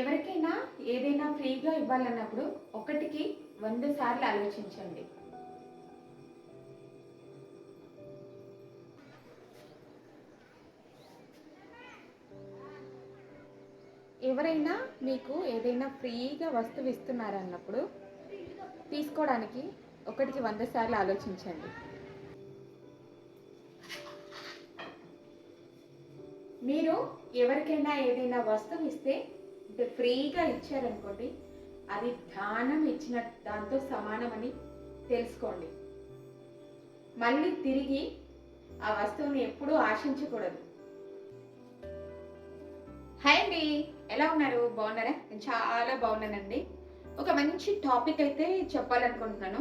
ఎవరికైనా ఏదైనా ఫ్రీగా ఇవ్వాలన్నప్పుడు ఒకటికి వంద సార్లు ఆలోచించండి. ఎవరైనా మీకు ఏదైనా ఫ్రీగా వస్తువు ఇస్తున్నారన్నప్పుడు తీసుకోవడానికి ఒకటికి వంద సార్లు ఆలోచించండి. మీరు ఎవరికైనా ఏదైనా వస్తువు ఇస్తే అంటే ఫ్రీగా ఇచ్చారనుకోండి అది దానం ఇచ్చిన దాంతో సమానమని తెలుసుకోండి. మళ్ళీ తిరిగి ఆ వస్తువుని ఎప్పుడూ ఆశించకూడదు. హాయ్ అండి ఎలా ఉన్నారు? బాగున్నారా? నేను చాలా బాగున్నానండి. ఒక మంచి టాపిక్ అయితే చెప్పాలనుకుంటున్నాను.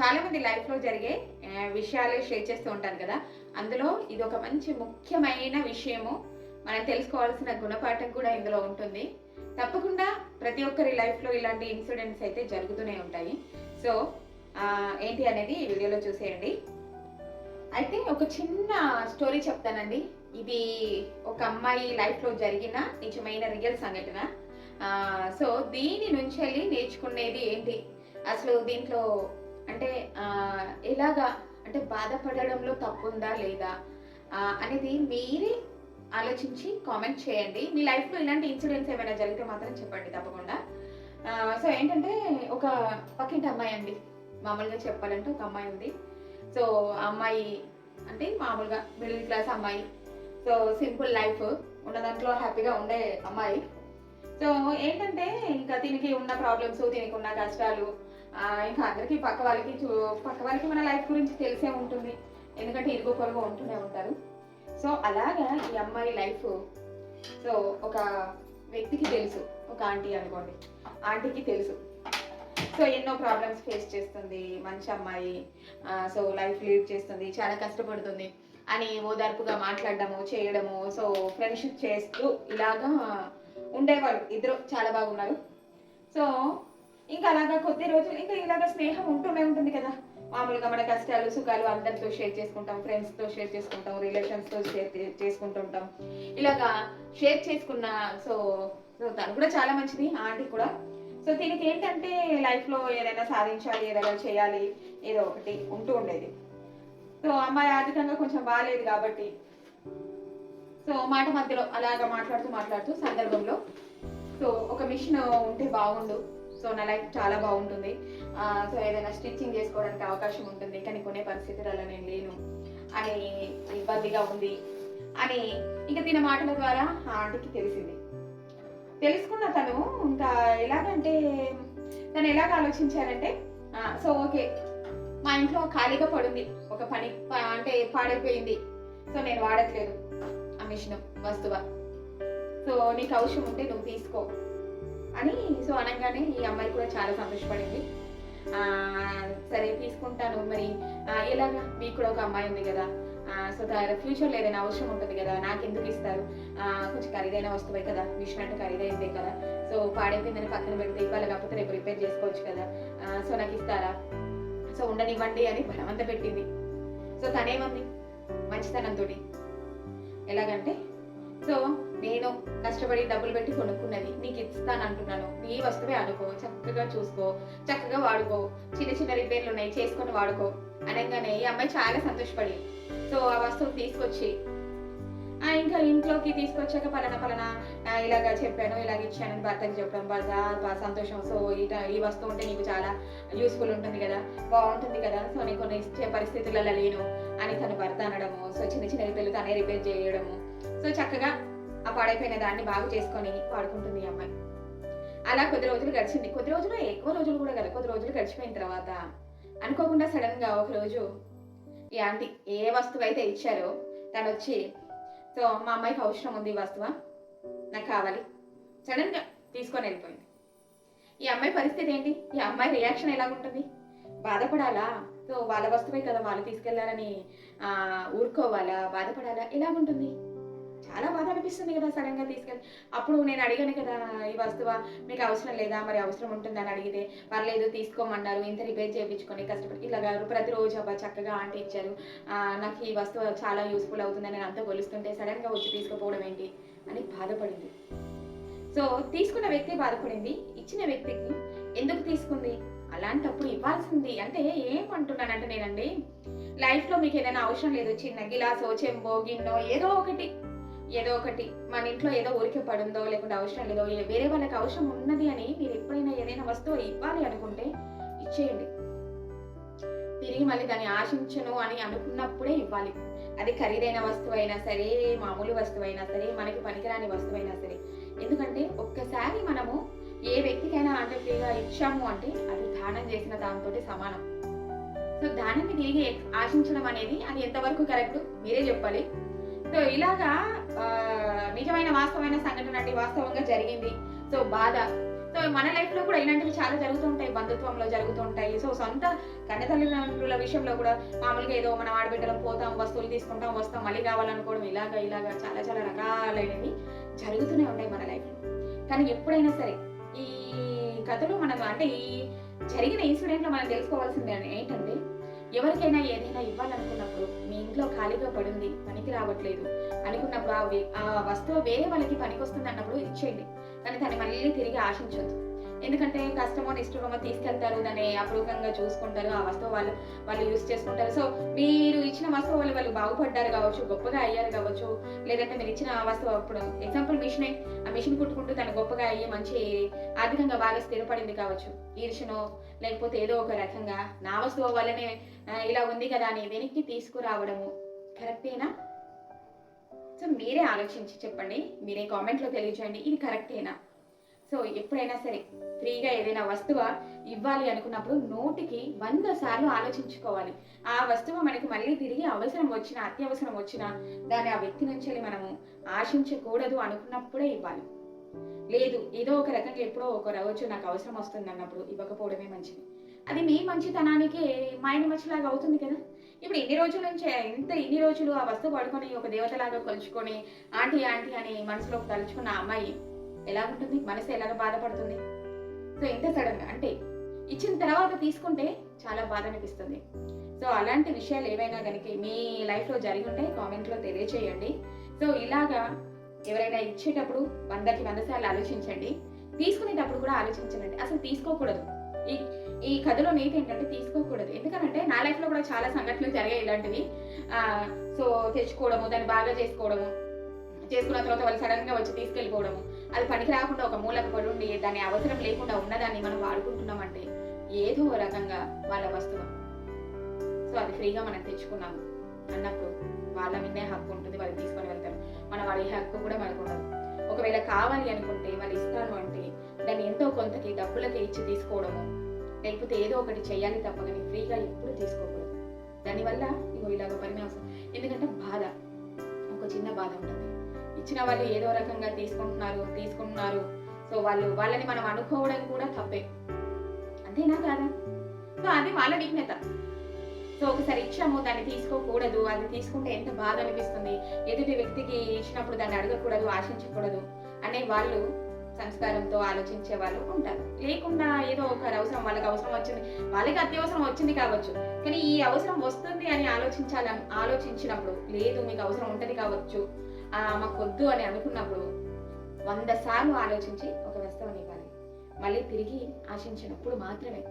చాలామంది లైఫ్లో జరిగే విషయాలు షేర్ చేస్తూ ఉంటాను కదా. అందులో ఇది ఒక మంచి ముఖ్యమైన విషయము. మనం తెలుసుకోవాల్సిన గుణపాఠం కూడా ఇందులో ఉంటుంది. తప్పకుండా ప్రతి ఒక్కరి లైఫ్లో ఇలాంటి ఇన్సిడెంట్స్ అయితే జరుగుతూనే ఉంటాయి. సో ఏంటి అనేది ఈ వీడియోలో చూసేయండి. అయితే ఒక చిన్న స్టోరీ చెప్తానండి. ఇది ఒక అమ్మాయి లైఫ్లో జరిగిన నిజమైన రియల్ సంఘటన. సో దీని నుంచి వెళ్ళి నేర్చుకునేది ఏంటి? అసలు దీంట్లో అంటే ఎలాగా అంటే బాధపడడంలో తప్పుందా లేదా? అనేది మీరే ఆలోచించి కామెంట్ చేయండి. మీ లైఫ్లో ఇలాంటి ఇన్సిడెంట్స్ ఏమైనా జరిగితే మాత్రం చెప్పండి తప్పకుండా. సో ఏంటంటే ఒక పక్కింటి అమ్మాయి అండి. మామూలుగా చెప్పాలంటే ఒక అమ్మాయి ఉంది. సో అమ్మాయి అంటే మామూలుగా మిడిల్ క్లాస్ అమ్మాయి. సో సింపుల్ లైఫ్ ఉన్న దాంట్లో హ్యాపీగా ఉండే అమ్మాయి. సో ఏంటంటే ఇంకా దీనికి ఉన్న ప్రాబ్లమ్స్ దీనికి ఉన్న కష్టాలు ఇంకా అందరికీ పక్క వాళ్ళకి చూ- పక్క వాళ్ళకి మన లైఫ్ గురించి తెలిసే ఉంటుంది. ఎందుకంటే ఇరుగు పొరుగు ఉంటూనే ఉంటారు. సో అలాగా ఈ అమ్మాయి లైఫ్ సో ఒక వ్యక్తికి తెలుసు ఒక ఆంటీ అనుకోండి. ఆంటీకి తెలుసు. సో ఎన్నో ప్రాబ్లమ్స్ ఫేస్ చేస్తుంది మంచి అమ్మాయి సో లైఫ్ లీడ్ చేస్తుంది చాలా కష్టపడుతుంది. అని ఓదార్పుగా మాట్లాడడము చేయడము సో ఫ్రెండ్షిప్ చేస్తూ ఇలాగా ఉండేవాళ్ళు. ఇద్దరు చాలా బాగున్నారు. సో ఇంకా అలాగా కొద్ది రోజులు ఇంకా ఇలాగా స్నేహం ఉంటూనే ఉంటుంది కదా. మామూలుగా మన కష్టాలు సుఖాలు అందరితో షేర్ చేసుకుంటాం ఫ్రెండ్స్తో షేర్ చేసుకుంటాం రిలేషన్స్తో షేర్ చేసుకుంటుంటాం. ఇలాగా షేర్ చేసుకున్న సో తను కూడా చాలా మంచిది ఆంటీ కూడా. సో దీనికి ఏంటంటే లైఫ్లో ఏదైనా సాధించాలి ఏదైనా చేయాలి ఏదో ఒకటి ఉంటూ ఉండేది. సో అమ్మాయి ఆర్థికంగా కొంచెం బాగాలేదు కాబట్టి సో మాట మధ్యలో అలాగా మాట్లాడుతూ మాట్లాడుతూ సందర్భంలో సో ఒక మిషన్ ఉంటే బాగుండు. సో నా లైఫ్ చాలా బాగుంటుంది. సో ఏదైనా స్టిచ్చింగ్ చేసుకోవడానికి అవకాశం ఉంటుంది కానీ కొనే పరిస్థితులలో నేను లేను అని ఇబ్బందిగా ఉంది అని ఇంకా తిన మాటల ద్వారా ఆ ఆంటీకి తెలిసింది. తెలుసుకున్న తను ఇంకా ఎలాగంటే తను ఎలాగ ఆలోచించారంటే సో ఓకే మా ఇంట్లో ఖాళీగా పడుంది ఒక పని అంటే పాడైపోయింది సో నేను వాడట్లేదు ఆ మిషన్ వస్తువ. సో నీకు అవసరం ఉంటే నువ్వు తీసుకో. అని సో అనగానే ఈ అమ్మాయి కూడా చాలా సంతోషపడింది. ఆ, సరే తీసుకుంటాను. మరి ఆ, ఎలాగా? మీకు కూడా ఒక అమ్మాయి ఉంది కదా. సో దాని ఫ్యూచర్లో ఏదైనా అవసరం ఉంటుంది కదా నాకు ఎందుకు ఇస్తారు కొంచెం ఖరీదైన వస్తువే కదా మిషన్ అంటే ఖరీదైందే కదా. సో పాడైపోయిందని పక్కన పెడితే ఇవ్వాలి కాకపోతే రేపు రిపేర్ చేసుకోవచ్చు కదా. సో నాకు ఇస్తారా? సో ఉండనివ్వండి అని బలవంత పెట్టింది. సో తనేమంది మంచితనంతో ఎలాగంటే సో నేను కష్టపడి డబ్బులు పెట్టి కొనుక్కున్నది నీకు ఇస్తాను అంటున్నాను నీ వస్తువే అనుకో చక్కగా చూసుకో చక్కగా వాడుకో చిన్న చిన్న రిపేర్లు ఉన్నాయి చేసుకొని వాడుకో అనగానే ఈ అమ్మాయి చాలా సంతోషపడి సో ఆ వస్తువు తీసుకొచ్చి ఆ, ఇంకా ఇంట్లోకి తీసుకొచ్చాక పలానా పలానా ఇలాగా చెప్పాను ఇలాగ ఇచ్చానని భర్తకి చెప్పడం బాగా బాగా సంతోషం. సో ఈ ఈ వస్తువు ఉంటే నీకు చాలా యూస్ఫుల్ ఉంటుంది కదా బాగుంటుంది కదా. సో నీకు కొన్ని ఇచ్చే పరిస్థితులలో లేను అని తను భర్త అనడము సో చిన్న చిన్న రిపేర్లు తనే రిపేర్ చేయడము. సో చక్కగా ఆ పాడైపోయిన దాన్ని బాగు చేసుకొని వాడుకుంటుంది ఈ అమ్మాయి. అలా కొద్ది రోజులు గడిచింది. కొద్ది రోజులు ఎక్కువ రోజులు కూడా కదా. కొద్ది రోజులు గడిచిపోయిన తర్వాత అనుకోకుండా సడన్గా ఒక రోజు ఈ ఆంటీ ఏ వస్తువు అయితే ఇచ్చారో తను వచ్చి సో మా అమ్మాయికి అవసరం ఉంది ఈ వస్తువా? నాకు కావాలి. సడన్గా తీసుకొని వెళ్ళిపోయింది. ఈ అమ్మాయి పరిస్థితి ఏంటి? ఈ అమ్మాయి రియాక్షన్ ఎలాగుంటుంది? బాధపడాలా? సో వాళ్ళ వస్తువే కదా వాళ్ళు తీసుకెళ్ళారని ఊరుకోవాలా? బాధపడాలా? ఎలాగుంటుంది? చాలా బాధ అనిపిస్తుంది కదా సడన్గా తీసుకెళ్ళి అప్పుడు నేను అడిగాను కదా ఈ వస్తువా మీకు అవసరం లేదా మరి అవసరం ఉంటుందని అడిగితే పర్లేదు తీసుకోమన్నారు ఇంత రిపేర్ చేయించుకొని కష్టపడి ఇలాగా ప్రతిరోజు అబ్బా చక్కగా ఆంటీ ఇచ్చారు. నాకు ఈ వస్తువు చాలా యూస్ఫుల్ అవుతుందని నేను అంతా కొలుస్తుంటే సడన్గా వచ్చి తీసుకుపోవడం ఏంటి అని బాధపడింది. సో తీసుకున్న వ్యక్తి బాధపడింది ఇచ్చిన వ్యక్తికి ఎందుకు తీసుకుంది? అలాంటప్పుడు ఇవ్వాల్సింది అంటే ఏమంటున్నానంటే నేనండి లైఫ్లో మీకు ఏదైనా అవసరం లేదు చిన్న గిలాసో చెంబో గిన్నో ఏదో ఒకటి. ఏదో ఒకటి మన ఇంట్లో ఏదో ఊరికే పడుందో లేకుంటే అవసరం లేదో వేరే వాళ్ళకి అవసరం ఉన్నది అని మీరు ఎప్పుడైనా ఏదైనా వస్తువు ఇవ్వాలి అనుకుంటే ఇచ్చేయండి. తిరిగి మళ్ళీ దాన్ని ఆశించను అని అనుకున్నప్పుడే ఇవ్వాలి. అది ఖరీదైన వస్తువు అయినా సరే మామూలు వస్తువు అయినా సరే మనకి పనికిరాని వస్తువు అయినా సరే. ఎందుకంటే ఒక్కసారి మనము ఏ వ్యక్తికైనా అంటే ఫ్రీగా ఇచ్చాము అంటే అది దానం చేసిన దాంతో సమానం. సో దానిని తిరిగి ఆశించడం అనేది అది ఎంతవరకు కరెక్ట్? మీరే చెప్పాలి. సో ఇలాగా నిజమైన వాస్తవమైన సంఘటన అంటే వాస్తవంగా జరిగింది. సో బాధ. సో మన లైఫ్లో కూడా ఇలాంటివి చాలా జరుగుతూ ఉంటాయి బంధుత్వంలో జరుగుతూ ఉంటాయి సో సొంత కన్నతల్లిదండ్రుల విషయంలో కూడా మామూలుగా ఏదో మనం ఆడబిడ్డలం పోతాం వస్తువులు తీసుకుంటాం వస్తాం మళ్ళీ కావాలనుకోవడం ఇలాగా ఇలాగా చాలా చాలా రకాలైనవి జరుగుతూనే ఉంటాయి మన లైఫ్ కానీ ఎప్పుడైనా సరే ఈ కథలో మనం అంటే ఈ జరిగిన ఇన్సిడెంట్లో మనం తెలుసుకోవాల్సింది ఏంటంటే ఎవరికైనా ఏదైనా ఇవ్వాలనుకున్నప్పుడు మీ ఇంట్లో ఖాళీగా పడింది పనికి రావట్లేదు. అనుకున్నప్పుడు ఆ వస్తువు వేరే వాళ్ళకి పనికొస్తుంది అన్నప్పుడు ఇచ్చేయండి. కానీ దాన్ని మళ్ళీ తిరిగి ఆశించొద్దు. ఎందుకంటే కష్టమో ఇష్టమో తీసుకెళ్తారు దాన్ని అపూర్వకంగా చూసుకుంటారు ఆ వస్తువు వాళ్ళు వాళ్ళు యూస్ చేసుకుంటారు. సో మీరు ఇచ్చిన వస్తువు వాళ్ళు వాళ్ళు బాగుపడ్డారు కావచ్చు గొప్పగా అయ్యారు కావచ్చు లేదంటే మీరు ఇచ్చిన వస్తువు అప్పుడు ఎగ్జాంపుల్ మిషన్ ఆ మిషన్ కుట్టుకుంటూ తను గొప్పగా అయ్యి మంచి ఆర్థికంగా బాగా స్థిరపడింది కావచ్చు. ఈర్షనో లేకపోతే ఏదో ఒక రకంగా నా వస్తువు వల్లనే ఇలా ఉంది కదా అని వెనక్కి తీసుకురావడము కరెక్టేనా సో మీరే ఆలోచించి చెప్పండి మీరే కామెంట్లో తెలియజేయండి ఇది కరెక్టేనా సో ఎప్పుడైనా సరే ఫ్రీగా ఏదైనా వస్తువు ఇవ్వాలి అనుకున్నప్పుడు నోటికి వంద సార్లు ఆలోచించుకోవాలి. ఆ వస్తువు మనకి మళ్ళీ తిరిగి అవసరం వచ్చినా అత్యవసరం వచ్చినా దాన్ని ఆ వ్యక్తి నుంచి మనము ఆశించకూడదు అనుకున్నప్పుడే ఇవ్వాలి. లేదు ఏదో ఒక రకంగా ఎప్పుడో ఒక రోజు నాకు అవసరం వస్తుంది అన్నప్పుడు ఇవ్వకపోవడమే మంచిది. అది మీ మంచితనానికి మైండ్ మచ్చిలాగా అవుతుంది కదా. ఇప్పుడు ఇన్ని రోజుల నుంచి ఇంత ఇన్ని రోజులు ఆ వస్తువు పడుకొని ఒక దేవతలాగా కొలుచుకొని ఆంటీ ఆంటీ అని మనసులోకి తలుచుకున్న అమ్మాయి ఎలా ఉంటుంది? మనసు ఎలాగ బాధపడుతుంది? సో ఇంత సడన్ అంటే ఇచ్చిన తర్వాత తీసుకుంటే చాలా బాధ అనిపిస్తుంది. సో అలాంటి విషయాలు ఏవైనా కనుక మీ లైఫ్లో జరిగి ఉంటే కామెంట్లో తెలియచేయండి. సో ఇలాగా ఎవరైనా ఇచ్చేటప్పుడు వందకి వంద సార్లు ఆలోచించండి. తీసుకునేటప్పుడు కూడా ఆలోచించండి. అసలు తీసుకోకూడదు. ఈ ఈ కథలో నీతి ఏంటంటే తీసుకోకూడదు. ఎందుకంటే నా లైఫ్లో కూడా చాలా సంఘటనలు జరిగాయి ఇలాంటివి. సో తెచ్చుకోవడము దాన్ని బాగా చేసుకోవడము చేసుకున్న తర్వాత వాళ్ళు సడన్గా వచ్చి తీసుకెళ్ళిపోవడము. అది పనికి రాకుండా ఒక మూలకు పడి ఉండి దాని అవసరం లేకుండా ఉన్నదాన్ని మనం వాడుకుంటున్నామంటే ఏదో రకంగా వాళ్ళ వస్తువు. సో అది ఫ్రీగా మనం తెచ్చుకున్నాము. అన్నప్పుడు వాళ్ళ మీదే హక్కు ఉంటుంది వాళ్ళు తీసుకొని వెళ్తారు. మన వాడి హక్కు కూడా మనకు ఉండదు. ఒకవేళ కావాలి అనుకుంటే వాళ్ళు ఇస్తాను అంటే దాన్ని ఎంతో కొంతకి డబ్బులకి ఇచ్చి తీసుకోవడము లేకపోతే ఏదో ఒకటి చేయాలి తప్ప కానీ ఫ్రీగా ఎప్పుడు తీసుకోకూడదు. దానివల్ల ఇగో ఇలాగ పరిణామం ఎందుకంటే బాధ ఒక చిన్న బాధ ఉంటుంది. ఇచ్చిన వాళ్ళు ఏదో రకంగా తీసుకుంటున్నారు తీసుకుంటున్నారు సో వాళ్ళు వాళ్ళని మనం అనుకోవడం కూడా తప్పే. అంతేనా కాదా? సో అది వాళ్ళ విఘ్నత సో ఒకసారి ఇచ్చాము దాన్ని తీసుకోకూడదు. అది తీసుకుంటే ఎంత బాధ అనిపిస్తుంది. ఎదుటి వ్యక్తికి ఇచ్చినప్పుడు దాన్ని అడగకూడదు ఆశించకూడదు అనే వాళ్ళు సంస్కారంతో ఆలోచించే వాళ్ళు ఉంటారు. లేకుండా ఏదో ఒక అవసరం వాళ్ళకి అవసరం వచ్చింది. వాళ్ళకి అత్యవసరం వచ్చింది కావచ్చు. కానీ ఈ అవసరం వస్తుంది అని ఆలోచించాలని ఆలోచించినప్పుడు లేదు మీకు అవసరం ఉంటుంది కావచ్చు. మాకు వద్దు అని అనుకున్నప్పుడు వంద సార్లు ఆలోచించి ఒక వస్తువుని ఇవ్వాలి. మళ్ళీ తిరిగి ఆశించినప్పుడు మాత్రమే.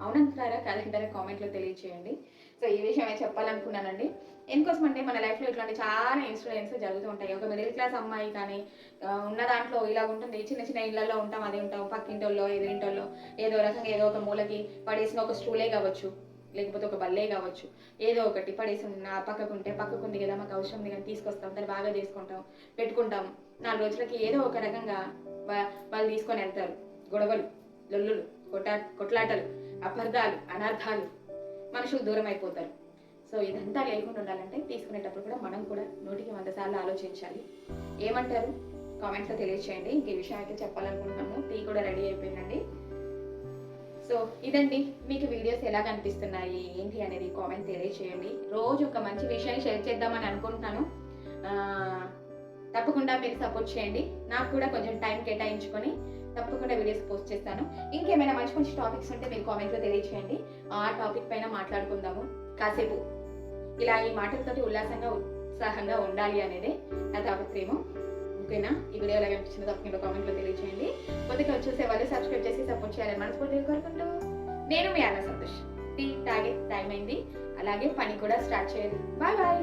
అవునంటారా కాదంటారా? కామెంట్లో తెలియచేయండి. సో ఈ విషయమే చెప్పాలనుకున్నానండి. ఎందుకోసం అంటే మన లైఫ్లో ఇట్లాంటి చాలా ఇన్సిడెంట్స్ జరుగుతూ ఉంటాయి. ఒక మిడిల్ క్లాస్ అమ్మాయి కానీ ఉన్న దాంట్లో ఇలా ఉంటుంది. చిన్న చిన్న ఇళ్ళలో ఉంటాం అదే ఉంటాం. పక్కింటోళ్ళో ఎదురింటోళ్ళో ఏదో రకంగా ఏదో ఒక మూలకి పడేసిన ఒక స్టూలే కావచ్చు. లేకపోతే ఒక బల్లే కావచ్చు. ఏదో ఒకటి పడేసి ఉన్న పక్కకు ఉంటే పక్కకు ఉంది కదా మాకు అవసరం ఉంది కానీ తీసుకొస్తాం దాన్ని బాగా చేసుకుంటాం పెట్టుకుంటాం. నాలుగు రోజులకి ఏదో ఒక రకంగా వాళ్ళు తీసుకొని వెళ్తారు. గొడవలు లొల్లులు కొట్టా కొట్లాటలు అపార్థాలు అనర్థాలు మనుషులు దూరం అయిపోతారు. సో ఇదంతా లేకుండా ఉండాలంటే తీసుకునేటప్పుడు కూడా మనం కూడా నూటికి వంద సార్లు ఆలోచించాలి. ఏమంటారు? కామెంట్స్లో తెలియచేయండి. ఇంక ఈ విషయం అయితే చెప్పాలనుకుంటున్నాము. టీ కూడా రెడీ అయిపోయిందండి. సో ఇదండి మీకు వీడియోస్ ఎలా కనిపిస్తున్నాయి ఏంటి అనేది కామెంట్ తెలియచేయండి. రోజు ఒక మంచి విషయాన్ని షేర్ చేద్దామని అనుకుంటున్నాను. తప్పకుండా మీరు సపోర్ట్ చేయండి. నాకు కూడా కొంచెం టైం కేటాయించుకొని తప్పకుండా వీడియోస్ పోస్ట్ చేస్తాను. ఇంకేమైనా మంచి మంచి టాపిక్స్ ఉంటే మీరు కామెంట్లో తెలియచేయండి. ఆ టాపిక్ పైన మాట్లాడుకుందాము. కాసేపు ఇలా ఈ మాటలతోటి ఉల్లాసంగా ఉత్సాహంగా ఉండాలి అనేది నా తాపత్రయము. ఓకేనా ఈ వీడియో ఎలా అనిపించిందో తప్పకుండా కామెంట్లో తెలియజేయండి కొద్దిగా చూసే వాళ్ళు సబ్స్క్రైబ్ చేసి సపోర్ట్ చేయాలని మనస్ఫూర్తిగా కోరుకుంటూ నేను మీ అన్న సంతోష్. టీ తాగే టైం అయింది. అలాగే పని కూడా స్టార్ట్ చేయాలి బాయ్ బాయ్.